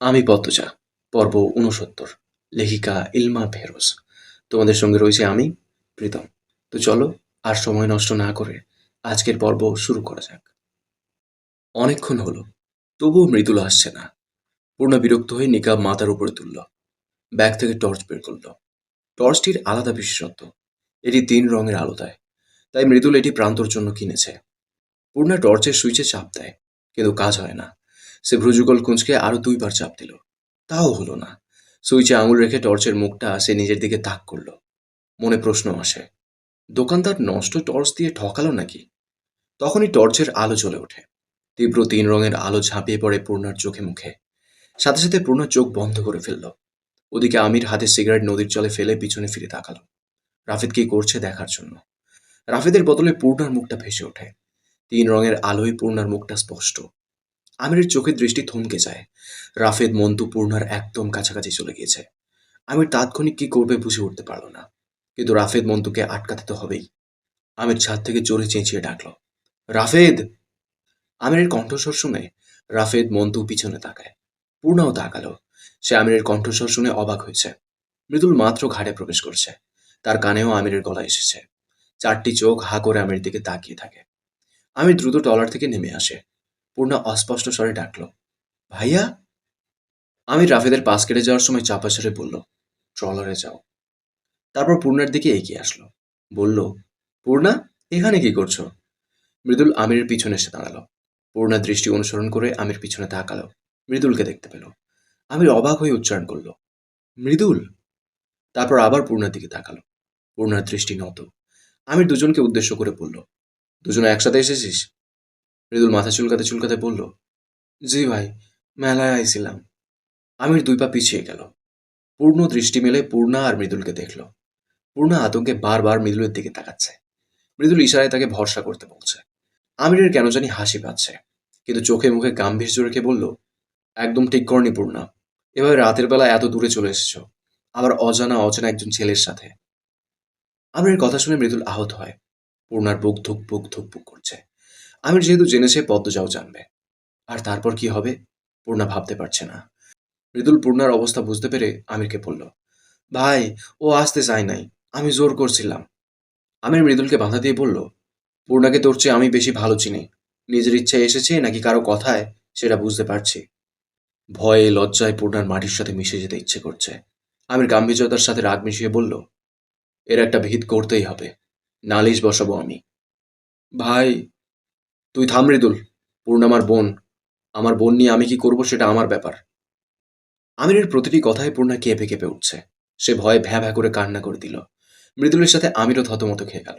আমি পদ্মজা পর্ব ঊনসত্তর, লেখিকা ইলমা ফেরোজ। তোমাদের সঙ্গে রয়েছে আমি, প্রীতম। তো চলো, আর সময় নষ্ট না করে আজকের পর্ব শুরু করা যাক। অনেকক্ষণ হলো, তবুও মৃদুল আসছে না। পূর্ণ বিরক্ত হয়ে নিকাব মাথার উপরে তুলল, ব্যাগ থেকে টর্চ বের করল। টর্চটির আলাদা বিশেষত্ব, এটি তিন রঙের আলো দেয়, তাই মৃদুল এটি প্রান্তর জন্য কিনেছে। পূর্ণা টর্চের সুইচে চাপ দেয়, কিন্তু কাজ হয় না। সে ভ্রুযুগল কুঁচকে আরও দুইবার চাপ দিল। তাও হলো না। সুইচে আঙুল রেখে টর্চের মুখটা সে নিজের দিকে তাক করল। মনে প্রশ্ন আসে, দোকানদার নষ্ট টর্চ দিয়ে ঠকালো নাকি? তখনই টর্চের আলো জ্বলে ওঠে। তীব্র তিন রঙের আলো ঝাঁপিয়ে পড়ে পূর্ণার চোখে মুখে। সাথে সাথে পূর্ণার চোখ বন্ধ করে ফেলল। ওদিকে আমির হাতে সিগারেট নদীর জলে ফেলে পিছনে ফিরে তাকালো। রাফিদ কি করছে দেখার জন্য? রাফিদের বদলে পূর্ণার মুখটা ভেসে ওঠে। তিন রঙের আলোয় পূর্ণার মুখটা স্পষ্ট। আমিরের চোখের দৃষ্টি থমকে যায়। রাফেদ মন্তু পূর্ণার একদম কাছাকাছি চলে গিয়েছে। আমির তাৎক্ষণিক কি করবে বুঝে উঠতে পারল না। কিন্তু রাফেদ মন্তুকে আটকাতে তো হবেই। আমির ছাদ থেকে জোরে চেঁচিয়ে ডাকল, রাফেদ! আমিরের কণ্ঠস্বর শুনে রাফেদ মন্তু পিছনে তাকায়। পূর্ণাও তাকালো, সে আমিরের কণ্ঠস্বর শুনে অবাক হয়েছে। মৃদুল মাত্র ঘাটে প্রবেশ করছে। তার কানেও আমিরের গলা এসেছে। চারটি চোখ হা করে আমির দিকে তাকিয়ে থাকে। আমির দ্রুত টলার থেকে নেমে আসে। পূর্ণা অস্পষ্ট স্বরে ডাকলো, ভাইয়া? আমি রাফেদের পাশ কেটে যাওয়ার সময় চাপা ছেড়ে বলল, ট্রলারে যাও। তারপর পূর্ণার দিকে এগিয়ে আসলো, বলল, পূর্ণা, এখানে কি করছ? মৃদুল আমিরের পিছনে এসে দাঁড়াল। পূর্ণা দৃষ্টি অনুসরণ করে আমির পিছনে তাকালো, মৃদুলকে দেখতে পেল। আমির অবাক হয়ে উচ্চারণ করল, মৃদুল? তারপর আবার পূর্ণার দিকে তাকালো। পূর্ণার দৃষ্টি নত। আমির দুজনকে উদ্দেশ্য করে বলল, দুজনে একসাথে এসেছিস? মৃদুল মাথা চুলকাতে চুলকাতে বলল, জি ভাই, মেলায় আইছিলাম। আমির দুই পা পিছিয়ে গেল। পূর্ণ দৃষ্টি মেলে পূর্ণা আর মৃদুলকে দেখল। পূর্ণা আতঙ্কে বারবার মৃদুলের দিকে তাকাচ্ছে। মৃদুল ইশারায় তাকে ভরসা করতে বলছে। আমিরের কেন জানি হাসি পাচ্ছে। কিন্তু চোখে মুখে গাম্ভীর্য রেখে বলল, একদম ঠিক করনি পূর্ণা। এভাবে রাতের বেলা এত দূরে চলে এসেছ। আবার অজানা অচেনা একজন ছেলের সাথে। আমিরের কথা শুনে মৃদুল আহত হয়। পূর্ণার বুক ধুক বুক ধুক বুক করছে। আমির যেহেতু জেনেছে পদ্মজাও জানবে। আর তারপর কি হবে? পূর্ণা ভাবতে পারছে না। মৃদুল পূর্ণার অবস্থা বুঝতে পেরে আমিরকে বলল, ভাই, ও আসতে চায় নাই। আমি জোর করছিলাম। আমির মৃদুলকে বাধা দিয়ে বলল, পূর্ণাকে তোর চেয়ে আমি বেশি ভালো চিনি। নিজের ইচ্ছায় এসেছে নাকি কারও কথায় সেটা বুঝতে পারছি। ভয়ে লজ্জায় পূর্ণার মাটির সাথে মিশে যেতে ইচ্ছে করছে। আমির গাম্ভীর্যতার সাথে রাগ মিশিয়ে বলল, এর একটা ভিত করতেই হবে। নালিশ বসাবো আমি। ভাই তুই থাম মৃদুল, পূর্ণ আমার বোন। আমার বোন নিয়ে আমি কি করব সেটা আমার ব্যাপার। আমিরের প্রতিটি কথায় পূর্ণা কেঁপে কেঁপে উঠছে। সে ভয়ে ভ্যা ভ্যা করে কান্না করে দিল। মৃদুলের সাথে আমিরও থতমত খেয়ে গেল।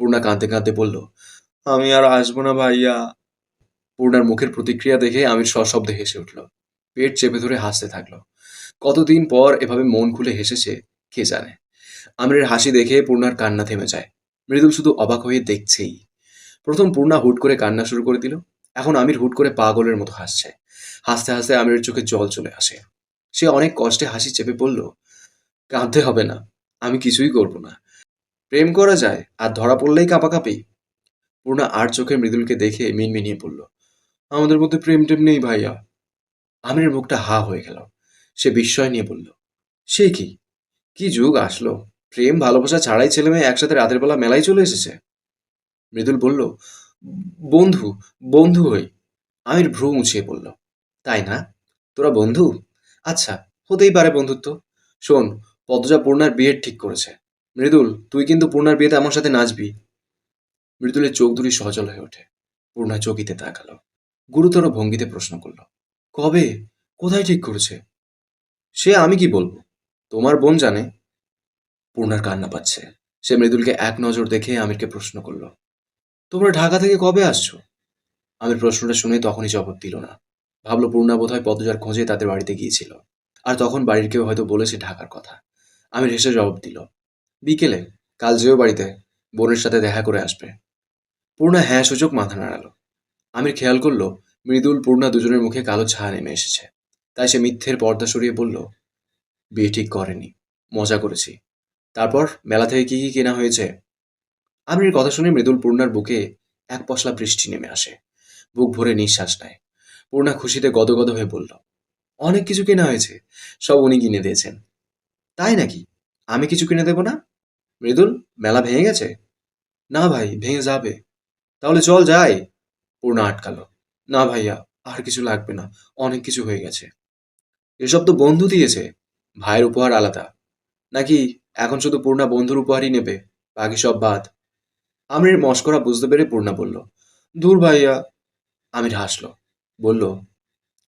পূর্ণা কাঁদতে কাঁদতে বলল, আমি আর আসব না ভাইয়া। পূর্ণার মুখের প্রতিক্রিয়া দেখে আমির সশব্দে হেসে উঠল। পেট চেপে ধরে হাসতে থাকল। কতদিন পর এভাবে মন খুলে হেসেছে, কে জানে? আমিরের হাসি দেখে পূর্ণার কান্না থেমে যায়। মৃদুল শুধু অবাক হয়ে দেখছেই। প্রথম পূর্ণা হুট করে কান্না শুরু করে দিল। এখন আমির হুট করে পাগলের মতো হাসছে। হাসতে হাসতে আমিরের চোখে জল চলে আসে। সে অনেক কষ্টে হাসি চেপে বলল, কাঁদতে হবে না, আমি কিছুই করব না। প্রেম করা যায়, আর ধরা পড়লেই কাঁপাকাঁপি। পূর্ণা আর চোখে মৃদুলকে দেখে মিনমিনিয়ে পড়ল আমাদের মধ্যে প্রেম টেম নেই ভাইয়া। আমিরের মুখটা হা হয়ে গেল। সে বিস্ময় নিয়ে বলল, সে কি? কি যুগ আসলো? প্রেম ভালোবাসা ছাড়াই ছেলে মেয়ে একসাথে রাতের বেলা মেলায় চলে এসেছে? মৃদুল বলল, বন্ধু বন্ধু হই। আমির ভ্রু মুছিয়ে বলল, তাই না? তোরা বন্ধু? আচ্ছা হতেই পারে বন্ধুত্ব। শোন, পদ্মজা পূর্ণার বিয়ের ঠিক করেছে। মৃদুল, তুই কিন্তু পূর্ণার বিয়েতে আমার সাথে নাচবি। মৃদুলের চোখ দুটি সচল হয়ে ওঠে। পূর্ণা চকিতে তাকালো। গুরুতর ভঙ্গিতে প্রশ্ন করল, কবে? কোথায় ঠিক করেছে? সে আমি কি বলব? তোমার বোন জানে? পূর্ণার কান্না পাচ্ছে। সে মৃদুলকে এক নজর দেখে আমিরকে প্রশ্ন করল তোমরা ঢাকা থেকে কবে আসছো? আমির প্রশ্নটা শুনে তখনই জবাব দিল না। ভাবলো পূর্ণা বোধ হয় পদজার খোঁজে তাদের বাড়িতে গিয়েছিল। আর তখন বাড়ির কেউ হয়তো বলেছে ঢাকার কথা। আমির হেসে জবাব দিল, বিকেলে, কাল যেও বাড়িতে, বোনের সাথে দেখা করে আসবে। পূর্ণা হ্যাঁ সূচক মাথা নাড়ালো। আমির খেয়াল করল, মৃদুল পূর্ণা দুজনের মুখে কালো ছায়া নেমে এসেছে। তাই সে মিথ্যের পর্দা সরিয়ে বলল, বিয়ে ঠিক করেনি, মজা করেছি। তারপর মেলা থেকে কি কি কেনা হয়েছে? আমিরের কথা শুনে মৃদুল পূর্ণার বুকে এক পশলা বৃষ্টি নেমে আসে। বুক ভরে নিঃশ্বাস নেয়। পূর্ণা খুশিতে গদগদ হয়ে বলল, অনেক কিছু কেনা হয়েছে, সব উনি কিনে দিয়েছেন। তাই নাকি? আমি কিছু কিনে দেবো না? মৃদুল, মেলা ভেঙে গেছে? না ভাই, ভেঙে যাবে। তাহলে চল যাই। পূর্ণা আটকালো, না ভাইয়া, আর কিছু লাগবে না, অনেক কিছু হয়ে গেছে। এসব তো বন্ধু দিয়েছে, ভাইয়ের উপহার আলাদা। নাকি এখন শুধু পূর্ণা বন্ধুর উপহারই নেবে, বাকি সব বাদ? আমির মস্করা বুঝতে পেরে পূর্ণা বলল, দূর ভাইয়া। আমির হাসলো, বলল,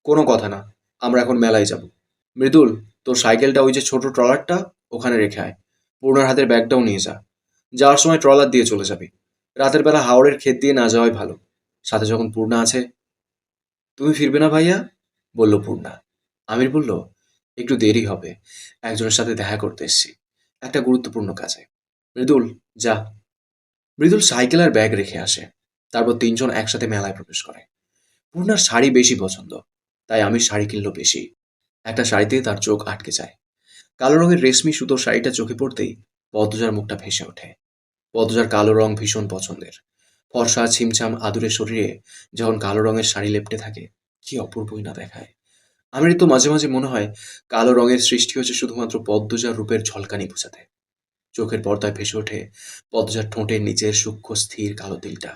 কোনো কথা না, আমরা এখন মেলায় যাব। মৃদুল, তোর সাইকেলটা ওই যে ছোট ট্রলারটা ওখানে রেখে আয়। পূর্ণার হাতের ব্যাগটাও নিয়ে যা। যাওয়ার সময় ট্রলার দিয়ে চলে যাবি। রাতের বেলা হাওড়ের ক্ষেত দিয়ে না যাওয়াই ভালো। সাথে যখন পূর্ণা আছে, তুমি ফিরবে না ভাইয়া? বলল পূর্ণা। আমির বলল, একটু দেরি হবে। একজনের সাথে দেখা করতে এসেছি। একটা গুরুত্বপূর্ণ কাজে। মৃদুল, যা। মৃদুল সাইকেল আর ব্যাগ রেখে আসে। তারপর তিনজন একসাথে মেলায় প্রবেশ করে। পূর্ণার শাড়ি বেশি পছন্দ, তাই আমি শাড়ি কিনলো বেশি। একটা শাড়িতে তার চোখ আটকে যায়। কালো রঙের রেশমি সুতোর শাড়িটা চোখে পড়তেই পদ্মজার মুখটা ভেসে ওঠে। পদ্মজার কালো রং ভীষণ পছন্দের। ফর্সা, ছিমছাম আদুরে শরীরে যখন কালো রঙের শাড়ি লেপটে থাকে, কি অপূর্বই না দেখায়। আমার তো মাঝে মাঝে মনে হয়, কালো রঙের সৃষ্টি হচ্ছে শুধুমাত্র পদ্মজার রূপের ঝলকানি বোঝাতে। চোখের পর্দায় ভেসে ওঠে পদ্মজার ঠোঁটের নিচের সূক্ষ্ম স্থির কালো তিলটা।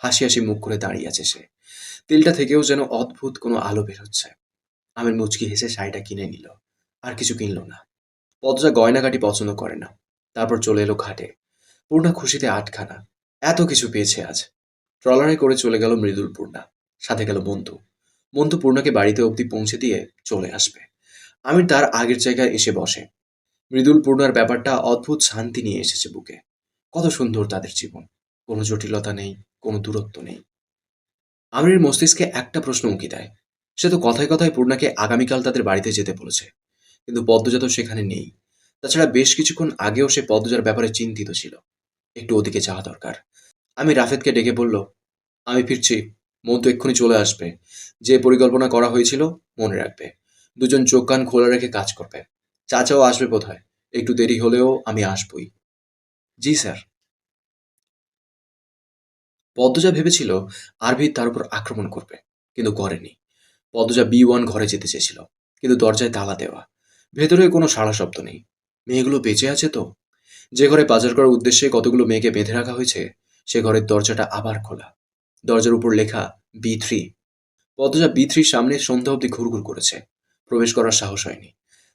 হাসি হাসি মুখ করে দাঁড়িয়ে আছে সে। তিলটা থেকেও যেন অদ্ভুত কোনো আলো বের হচ্ছে। আমির মুচকি হেসে শাড়িটা কিনে নিল। আর কিছু কিনল না। পদ্মজা গয়নাকাটি পছন্দ করে না। তারপর চলে এলো ঘাটে। পূর্ণা খুশিতে আটখানা। এত কিছু পেয়েছে আজ। ট্রলারে করে চলে গেল মৃদুল পূর্ণা। সাথে গেল বন্ধু বন্ধু পূর্ণাকে বাড়িতে অবধি পৌঁছে দিয়ে চলে আসবে। আমির তার আগের জায়গায় এসে বসে। মৃদুল পূর্ণার ব্যাপারটা অদ্ভুত শান্তি নিয়ে এসেছে বুকে। কত সুন্দর তাদের জীবন কোনো জটিলতা নেই, কোনো দূরত্ব নেই। আমিরের মস্তিষ্কে একটা প্রশ্ন উঁকি দেয়। সে তো কথায় কথায় পূর্ণাকে আগামীকাল তাদের বাড়িতে যেতে বলেছে। কিন্তু পদ্মজা তো সেখানে নেই। তাছাড়া বেশ কিছুক্ষণ আগেও সে পদ্মজার ব্যাপারে চিন্তিত ছিল। একটু ওদিকে যাওয়া দরকার। আমি রাফেদকে ডেকে বলল, আমি ফিরছি। মন্তু এক্ষুনি চলে আসবে। যে পরিকল্পনা করা হয়েছিল, মনে রাখবে। দুজন চোখ কান খোলা রেখে কাজ করবে। চাচাও আসবে বোধহয় একটু দেরি হলেও আমি আসবই। জি, স্যার। পদ্মজা ভেবেছিল আরভি তার উপর আক্রমণ করবে, কিন্তু করেনি। পদ্মজা বি ওয়ান ঘরে যেতে চেয়েছিল, কিন্তু দরজায় তালা দেওয়া। ভেতরে কোনো সাড়া শব্দ নেই। মেয়েগুলো বেঁচে আছে তো? যে ঘরে বাজার করার উদ্দেশ্যে কতগুলো মেয়েকে বেঁধে রাখা হয়েছে, সে ঘরের দরজাটা আবার খোলা। দরজার উপর লেখা বি থ্রি। পদ্মজা বি থ্রির সামনে সন্ধ্যা অব্দি ঘুরঘুর করেছে। প্রবেশ করার সাহস হয়নি।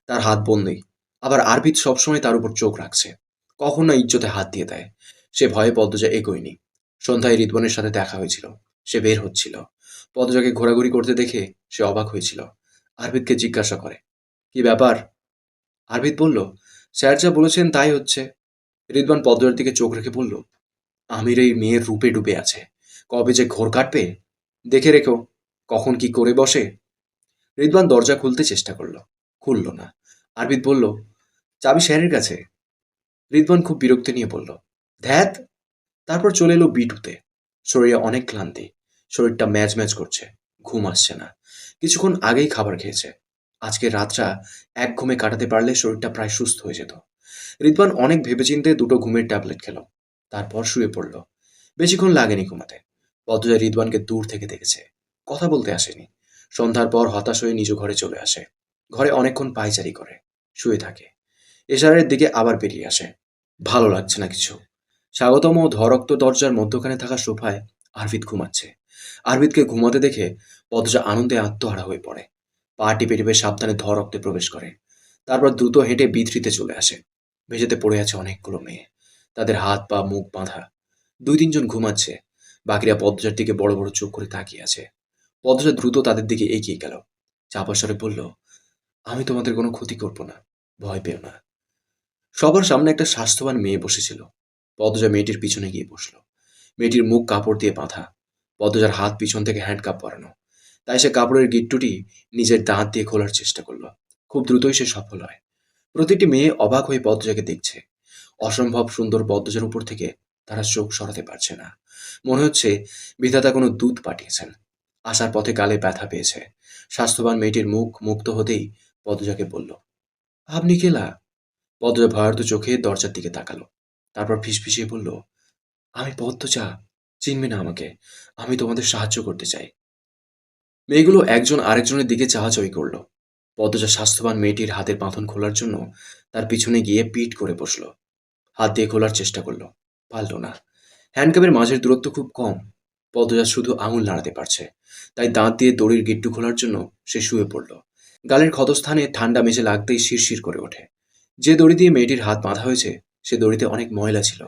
তার হাত বন্ধই আবার আরবিদ সবসময় তার উপর চোখ রাখছে। কখন ইজ্জতে হাত দিয়ে দেয়। সে ভয়ে পদ্মজা এগোয়নি। সন্ধ্যায় রিদবনের সাথে দেখা হয়েছিল। সে বের হচ্ছিল। পদ্মজাকে ঘোরাঘুরি করতে দেখে সে অবাক হয়েছিল। আরবিদকে জিজ্ঞাসা করে, কি ব্যাপার? আরবিদ বলল, স্যার যা বলেছেন তাই হচ্ছে। রিদবান পদ্মজার দিকে চোখ রেখে বলল, আমির এই মেয়ের রূপে ডুবে আছে। কবে যে ঘোর কাটবে, দেখে রেখো। কখন কি করে বসে? রিদবান দরজা খুলতে চেষ্টা করল। খুলল না। আরবিদ বলল, চাবি স্যারের কাছে? রিদবান খুব বিরক্তি নিয়ে বলল, ধ্যাত! তারপর চলে এলো বিটুতে। শরীরে অনেক ক্লান্তি, শরীরটা ম্যাচ ম্যাচ করছে, ঘুম আসছে না, কিছুক্ষণ আগেই খাবার খেয়েছে। আজকে রাতটা এক ঘুমে কাটাতে পারলে শরীরটা প্রায় সুস্থ হয়ে যেত। রিদবান অনেক ভেবেচিন্তে দুটো ঘুমের ট্যাবলেট খেল, তারপর শুয়ে পড়ল। বেশিক্ষণ লাগেনি ঘুমাতে। পদ্মজা রিদবানকে দূর থেকে দেখেছে। কথা বলতে আসেনি। সন্ধ্যার পর হতাশ হয়ে নিজ ঘরে চলে আসে। ঘরে অনেকক্ষণ পায়চারি করে। শুয়ে থাকে। এশারের দিকে আবার বেরিয়ে আসে। ভালো লাগছে না কিছু। স্বাগতম ও ধরক্ত দরজার মধ্যখানে থাকা সোফায় আরবিদ ঘুমাচ্ছে। আরবিদকে ঘুমাতে দেখে পদজা আনন্দে আত্মহারা হয়ে পড়ে। পা টিপে টিপে সাবধানে ধরক্তে প্রবেশ করে। তারপর দ্রুত হেঁটে বিধৃতে চলে আসে। ভেজেতে পড়ে আছে অনেকগুলো মেয়ে। তাদের হাত, পা, মুখ বাঁধা। দুই তিনজন ঘুমাচ্ছে। বাকিরা পদ্মজার দিকে বড় বড় চোখ করে তাকিয়ে আছে। পদ্মজা দ্রুত তাদের দিকে এগিয়ে গেল। চাপাস্বরে বলল, আমি তোমাদের কোনো ক্ষতি করব না। ভয় পেও না। সবার সামনে একটা স্বাস্থ্যবান মেয়ে বসেছিল। পদ্মজা মেয়েটির পিছনে গিয়ে বসল। মেয়েটির মুখ কাপড় দিয়ে বাঁধা। পদ্মজার হাত পিছন থেকে হ্যান্ডকাপ পরানো। তাই সে কাপড়ের গিট্টুটি নিজের দাঁত দিয়ে খোলার চেষ্টা করল। খুব দ্রুতই সে সফল হয়। প্রতিটি মেয়ে অবাক হয়ে পদ্মজাকে দেখছে। অসম্ভব সুন্দর পদ্মজার উপর থেকে তারা চোখ সরাতে পারছে না। মনে হচ্ছে বিধাতা কোনো দুধ পাঠিয়েছেন। আসার পথে গালে ব্যথা পেয়েছে। স্বাস্থ্যবান মেয়েটির মুখ মুক্ত হতেই পদ্মজাকে বলল আপনি কেলা পদ্মজা ভয়ার্ত চোখে দরজার দিকে তাকালো। তারপর ফিসফিসিয়ে বলল, আমি পদ্মজা চিনবে না আমাকে। আমি তোমাদের সাহায্য করতে চাই। মেয়েগুলো একজন আরেকজনের দিকে চাহাচই করল। পদ্মজা স্বাস্থ্যবান মেয়েটির হাতের বাঁধন খোলার জন্য তার পিছনে গিয়ে পিট করে বসল। হাত দিয়ে খোলার চেষ্টা করল। পারল না। হ্যান্ডকাপের মাঝের দূরত্ব খুব কম। পদ্মজা শুধু আঙুল নাড়াতে পারছে। তাই দাঁত দিয়ে দড়ির গিট্টু খোলার জন্য সে শুয়ে পড়ল। গালের ক্ষতস্থানে ঠান্ডা মেঝে লাগতেই শিরশির করে ওঠে। যে দড়ি দিয়ে মেয়েটির হাত বাঁধা হয়েছে, সে দড়িতে অনেক ময়লা ছিল।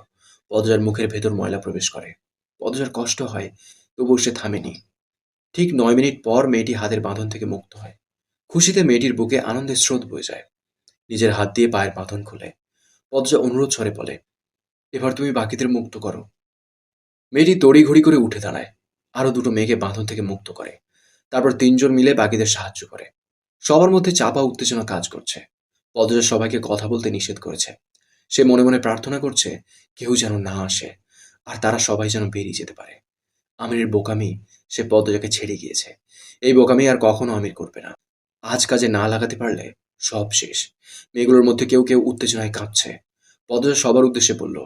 পদজার মুখের ভেতর ময়লা প্রবেশ করে। পদজার কষ্ট হয়, তবুও সে থামেনি। ঠিক নয় মিনিট পর মেয়েটি হাতের বাঁধন থেকে মুক্ত হয়। খুশিতে মেয়েটির বুকে আনন্দের স্রোত বয়ে যায়। নিজের হাত দিয়ে পায়ের বাঁধন খুলে। পদজা অনুরোধ স্বরে বলে, এবার তুমি বাকিদের মুক্ত করো। মেয়েটি তড়িঘড়ি করে উঠে দাঁড়ায়। আরও দুটো মেয়েকে বাঁধন থেকে মুক্ত করে। তারপর তিনজন মিলে বাকিদের সাহায্য করে। সবার মধ্যে চাপা, উত্তেজনা কাজ করছে। পদজা সবাইকে কথা বলতে নিষেধ করেছে। সে মনে মনে প্রার্থনা করছে, কেউ যেন না আসে, আর তারা সবাই যেন বেরিয়ে যেতে পারে। আমিরের বোকামি সে পদজাকে ছেড়ে গিয়েছে। এই বোকামি আর কখনো আমির করবে না। আজ কাজে না লাগাতে পারলে সব শেষ। মেয়েগুলোর মধ্যে কেউ কেউ উত্তেজনায় কাঁপছে। পদজা সবার উদ্দেশ্যে বলল,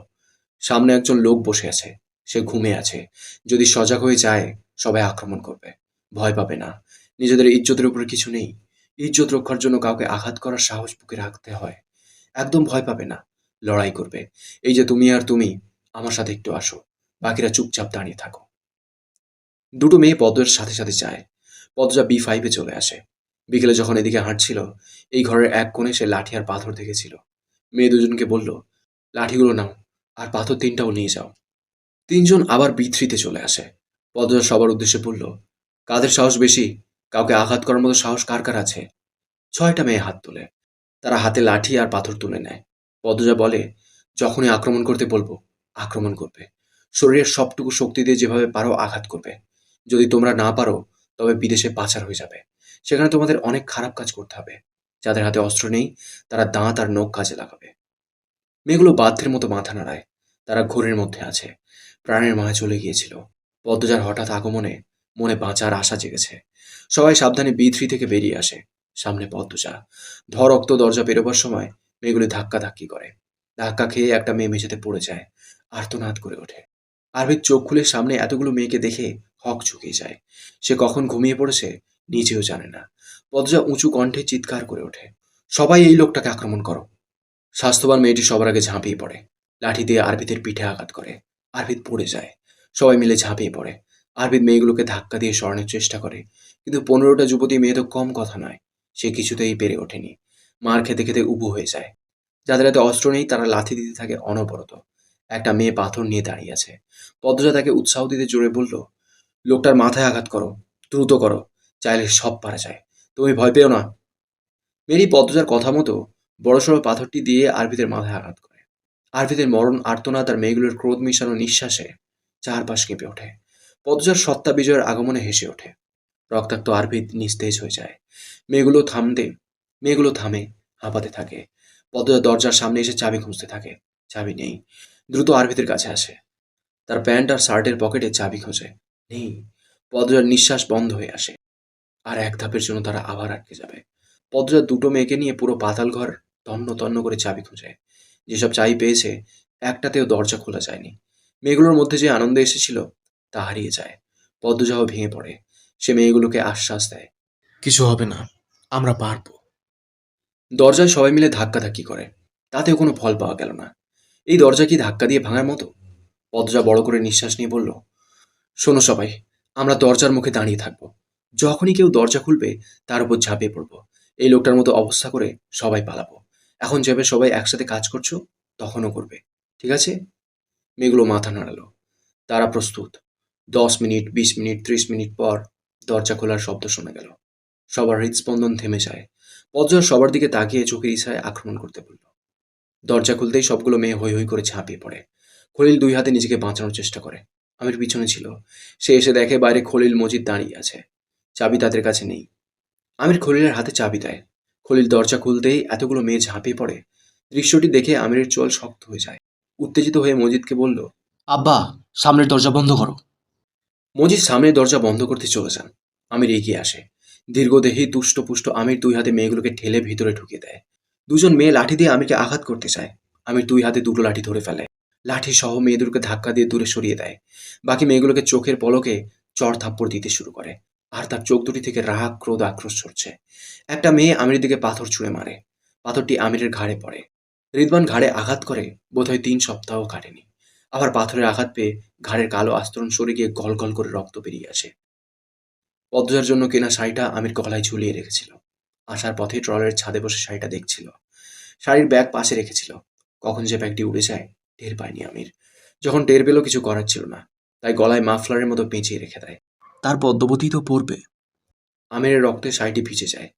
সামনে একজন লোক বসে আছে। সে ঘুমে আছে। যদি সজাগ হয়ে যায়, সবাই আক্রমণ করবে। ভয় পাবে না। নিজেদের ইজ্জতের উপরে কিছু নেই। ইজ্জত রক্ষার জন্য কাউকে আঘাত করার সাহস বুকে রাখতে হয়। একদম ভয় পাবে না। লড়াই করবে। এই যে তুমি আর তুমি, আমার সাথে একটু আসো। বাকিরা চুপচাপ দাঁড়িয়ে থাকো। দুটো মেয়ে পদ্মের সাথে সাথে যায়। পদ্মজা বি ফাইভে চলে আসে। বিকেলে যখন এদিকে হাঁটছিল, এই ঘরের এক কোণে সে লাঠি আর পাথর দেখেছিল। মেয়ে দুজনকে বলল, লাঠিগুলো নাও, আর পাথর তিনটাও নিয়ে যাও। তিনজন আবার বি থ্রিতে চলে আসে। পদ্মজা সবার উদ্দেশ্যে বলল, কাদের সাহস বেশি? কাউকে আঘাত করার মতো সাহস কার কার আছে? ছয়টা মেয়ে হাত তোলে। তারা হাতে লাঠি আর পাথর তুলে নেয়। পদ্মজা বলে, যখনই আক্রমণ করতে বলব, আক্রমণ করবে। শরীরের সবটুকু শক্তি দিয়ে যেভাবে পারো আঘাত করবে। যদি তোমরা না পারো, তবে বিদেশে পাচার হয়ে যাবে। সেখানে তোমাদের অনেক খারাপ কাজ করতে হবে। যাদের হাতে অস্ত্র নেই, তারা দাঁত আর নখ কাজে লাগাবে। মেয়েগুলো বাধ্যের মতো মাথা নাড়ায়। তারা ঘোরের মধ্যে আছে। প্রাণের মায়া চলে গিয়েছিল। পদ্মজার হঠাৎ আগমনে মনে বাঁচার আশা জেগেছে। সবাই সাবধানে বি থ্রি থেকে বেরিয়ে আসে। সামনে পদ্মজা। ধর রক্ত দরজা পেরোবার সময় মেয়েগুলি ধাক্কা ধাক্কি করে। ধাক্কা খেয়ে একটা মেয়ে মেঝেতে পড়ে যায়। আর্তনাদ করে ওঠে। আরবির চোখ খুলে সামনে এতগুলো মেয়েকে দেখে হক ঝুঁকিয়ে যায়। সে কখন ঘুমিয়ে পড়েছে নিজেও জানে না। পদ্মজা উঁচু কণ্ঠে চিৎকার করে ওঠে। সবাই এই লোকটাকে আক্রমণ করো। স্বাস্থ্যবান মেয়েটি সবার আগে ঝাঁপিয়ে পড়ে। লাঠি দিয়ে আরবিদের পিঠে আঘাত করে। আরবিদ পড়ে যায়। সবাই মিলে ঝাঁপিয়ে পড়ে। আরবিদ মেয়েগুলোকে ধাক্কা দিয়ে সরানোর চেষ্টা করে। কিন্তু পনেরোটা যুবতী মেয়ে তো কম কথা নয়। সে কিছুতেই পেরে ওঠেনি। মার খেতে খেতে উবু হয়ে যায়। যাদের হাতে অস্ত্র নেই, তারা লাথি দিতে থাকে অনবরত। একটা মেয়ে পাথর নিয়ে দাঁড়িয়ে আছে। পদ্মজা তাকে উৎসাহ দিতে জোরে বলল, লোকটার মাথায় আঘাত করো, দ্রুত করো, চাইলে সব পারা যায়। তুমি ভয় পেও না। মেরি পদ্মজার কথা মতো বড়সড় পাথরটি দিয়ে আরবিদের মাথায় আঘাত করে। আরবিদের মরণ আর্তনা তার মেয়েগুলোর ক্রোধ মিশানো নিঃশ্বাসে চারপাশ কেঁপে ওঠে। পদ্মজার সত্তা বিজয়ের আগমনে হেসে ওঠে। রক্তাক্ত আরবিদ নিস্তেজ হয়ে যায়। মেয়েগুলো থামতে, মেয়েগুলো থামে, হাঁপাতে থাকে। পদ্মজা দরজার সামনে এসে চাবি খুঁজতে থাকে। চাবি নেই। দ্রুত আরবিদের কাছে আসে। তার প্যান্ট আর শার্টের পকেটে চাবি খোঁজে। নেই। পদ্মজার নিঃশ্বাস বন্ধ হয়ে আসে। আর এক ধাপের জন্য তারা আবার আটকে যাবে। পদ্মজা দুটো মেয়েকে নিয়ে পুরো পাতাল ঘর তন্ন তন্ন করে চাবি খুঁজে। যেসব চাবি পেয়েছে, একটাতেও দরজা খোলা যায়নি। মেয়েগুলোর মধ্যে যে আনন্দ এসেছিল, তা হারিয়ে যায়। পদ্মজাও ভেঙে পড়ে। সে মেয়েগুলোকে আশ্বাস দেয়। কিছু হবে না আমরা পারব। দরজায় সবাই মিলে ধাক্কাধাক্কি করে। তাতেও কোনো ফল পাওয়া গেল না। এই দরজা কি ধাক্কা দিয়ে ভাঙার মতো? পদ্মজা বড় করে নিঃশ্বাস নিয়ে বলল শোনো সবাই আমরা দরজার মুখে দাঁড়িয়ে থাকব। যখনই কেউ দরজা খুলবে তার উপর ঝাঁপিয়ে পড়ব। এই লোকটার মতো অবস্থা করে সবাই পালাবো। এখন যাবে সবাই একসাথে কাজ করছ তখনও করবে। ঠিক আছে? মেয়েগুলো মাথা নাড়ালো। তারা প্রস্তুত। দশ মিনিট বিশ মিনিট ত্রিশ মিনিট পর দরজা খোলার শব্দ শোনা গেল। সবার হৃদস্পন্দন থেমে যায়। পদ্মজা সবার দিকে তাকিয়ে চোখের ইচ্ছায় আক্রমণ করতে বলল, দরজা খুলতেই সবগুলো মেয়ে হই হই করে ঝাঁপিয়ে পড়ে। খলিল দুই হাতে নিজেকে বাঁচানোর চেষ্টা করে। আমির পিছনে ছিল। সে এসে দেখে বাইরে খলিল মজিদ দাঁড়িয়ে আছে। চাবি তাদের কাছে নেই। আমির খলিলের হাতে চাবি দেয়। খলিল দরজা খুলতেই এতগুলো মেয়ে ঝাঁপিয়ে পড়ে। দৃশ্যটি দেখে আমিরের চোল শক্ত হয়ে যায়। উত্তেজিত হয়ে মজিদকে বলল, আব্বা, সামনের দরজা বন্ধ করো। মজিদ সামনের দরজা বন্ধ করতে চলে যান। আমির এগিয়ে আসে। দীর্ঘদেহী, তুষ্টপুষ্ট আমির দুই হাতে মেয়েগুলোকে ঠেলে ভিতরে ঢুকিয়ে দেয়। দুজন মেয়ে লাঠি দিয়ে আমিকে আঘাত করতে চায়। আমির দুই হাতে দুটো লাঠি ধরে ফেলে। লাঠি সহ মেয়েদেরকে ধাক্কা দিয়ে দূরে সরিয়ে দেয়। বাকি মেয়েগুলোকে চোখের পলকে চড় থাপ্পড় দিতে শুরু করে। আর তার চোখ দুটি থেকে রাগ, ক্রোধ, আক্রোশ ছড়ছে। একটা মেয়ে আমিরের দিকে পাথর ছুঁড়ে মারে। পাথরটি আমিরের ঘাড়ে পড়ে। রিদওয়ান ঘাড়ে আঘাত করে, বোধহয় তিন সপ্তাহ কাটেনি। আবার পাথরের আঘাত পেয়ে ঘাড়ের কালো আস্তরণ সরে গিয়ে গল গল করে রক্ত বেরিয়ে আসে। পদ্মজার জন্য কেনা শাড়িটা আমির গলায় ঝুলিয়ে রেখেছিল। আসার পথে ট্রলের ছাদে বসে শাড়িটা দেখছিল। শাড়ির ব্যাগ পাশে রেখেছিল। কখন যে ব্যাগটি উড়ে যায় টের পায়নি আমির। যখন টের পেল কিছু করার ছিল না। তাই গলায় মাফলারের মতো পেঁচিয়ে রেখে দেয়। তার পদ্মবতী তো পড়বে। আমিরের রক্তে শাড়িটি ভিজে যায়।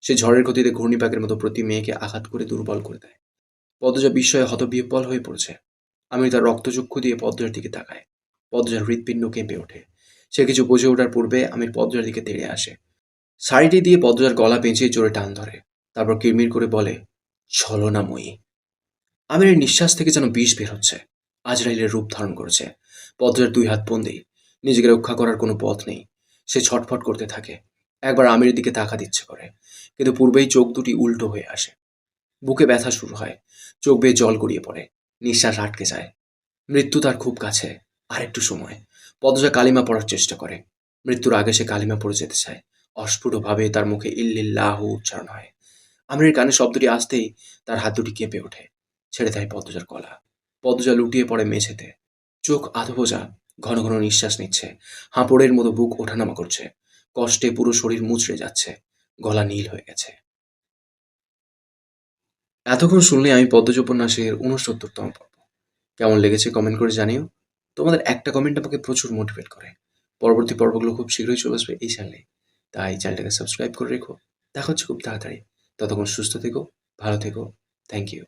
সে ঝড়ের গতিতে ঘূর্ণিপাকের মতো প্রতি মেয়েকে আঘাত করে দুর্বল করে দেয়। পদ্মজা বিস্ময়ে হতবিহ্বল হয়ে পড়ছে। আমির তার রক্তচক্ষু দিয়ে পদ্মার দিকে তাকায় পদ্মজার হৃৎপিণ্ড কেঁপে ওঠে। সে কিছু বুঝে ওঠার পূর্বে আমির পদ্মজার দিকে তেড়ে আসে। শাড়িটি দিয়ে পদ্মজার গলা পেঁচিয়ে জোরে টান ধরে। তারপর কিরমির করে বলে, ছলনাময়ী আমিরের নিঃশ্বাস থেকে যেন বিষ বের হচ্ছে। আজরাইলের রূপ ধারণ করেছে। পদ্মজার দুই হাত বন্দি। নিজেকে রক্ষা করার কোনো পথ নেই। সে ছটফট করতে থাকে। একবার আমিরের দিকে তাকা দিচ্ছে করে। কিন্তু পূর্বেই চোখ দুটি উল্টো হয়ে আসে। বুকে ব্যথা শুরু হয়। চোখ বেয়ে জল গড়িয়ে পড়ে। নিঃশ্বাস আটকে যায়। মৃত্যু তার খুব কাছে আর একটু সময়। পদজা কালিমা পড়ার চেষ্টা করে। মৃত্যুর আগে সে কালিমা পড়ে যেতে চায়। অস্ফুটভাবে তার মুখে ইল্লিল্লাহ উচ্চারণ হয়। আমিরের কানে শব্দটি আসতেই তার হাত দুটি কেঁপে ওঠে। ছেড়ে দেয় পদ্মজার গলা পদ্মজা লুটিয়ে পড়ে মেঝেতে। চোখ আধবোজা ঘন ঘন নিঃশ্বাস নিচ্ছে। হাঁপড়ের মতো বুক ওঠানামা করছে। কষ্টে পুরো শরীর মুচড়ে যাচ্ছে। গলা নীল হয়ে গেছে। এতক্ষণ শুনলে আমি পদ্মজ উপন্যাসের উনসত্তরতম পর্ব। কেমন লেগেছে কমেন্ট করে জানিও। তোমাদের একটা কমেন্ট আমাকে প্রচুর মোটিভেট করে। পরবর্তী পর্বগুলো খুব শীঘ্রই চলে আসবে এই চ্যানেলে তাই চ্যানেলটাকে সাবস্ক্রাইব করে রেখো। দেখা হচ্ছে খুব তাড়াতাড়ি। ততক্ষণ সুস্থ থেকো, ভালো থেকো। Thank you